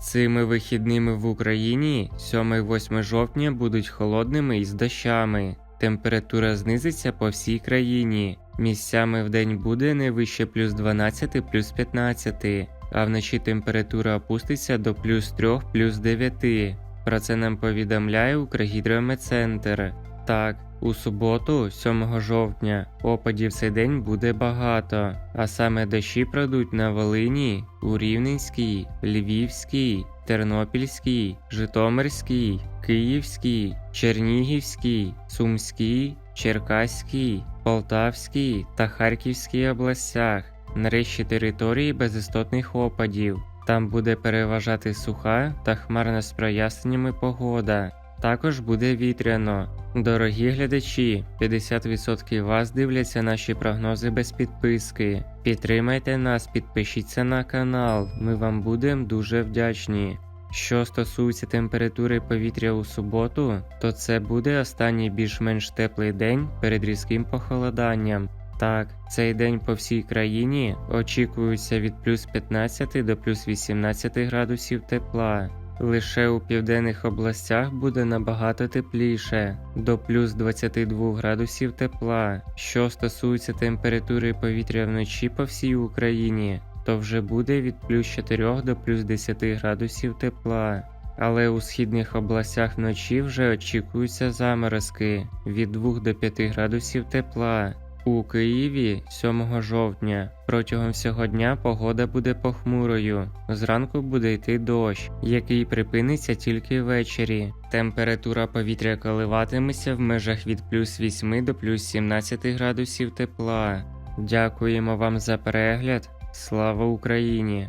Цими вихідними в Україні 7-8 жовтня будуть холодними і з дощами. Температура знизиться по всій країні. Місцями в день буде не вище плюс 12, плюс 15, а вночі температура опуститься до плюс 3, плюс 9. Про це нам повідомляє Укргідрометцентр. Так, у суботу, 7 жовтня, опадів цей день буде багато, а саме дощі пройдуть на Волині, у Рівненській, Львівській, Тернопільській, Житомирській, Київській, Чернігівській, Сумській, Черкаській, Полтавській та Харківській областях. Нарешті території без істотних опадів. Там буде переважати суха та хмарна з проясненнями погода. Також буде вітряно. Дорогі глядачі, 50% вас дивляться наші прогнози без підписки. Підтримайте нас, підпишіться на канал, ми вам будемо дуже вдячні. Що стосується температури повітря у суботу, то це буде останній більш-менш теплий день перед різким похолоданням. Так, цей день по всій країні очікується від плюс 15 до плюс 18 градусів тепла. Лише у південних областях буде набагато тепліше до плюс 22 градусів тепла. Що стосується температури повітря вночі по всій Україні, то вже буде від плюс 4 до плюс 10 градусів тепла. Але у східних областях вночі вже очікуються заморозки від 2 до 5 градусів тепла. У Києві 7 жовтня протягом всього дня погода буде похмурою. Зранку буде йти дощ, який припиниться тільки ввечері. Температура повітря коливатиметься в межах від плюс 8 до плюс 17 градусів тепла. Дякуємо вам за перегляд. Слава Україні!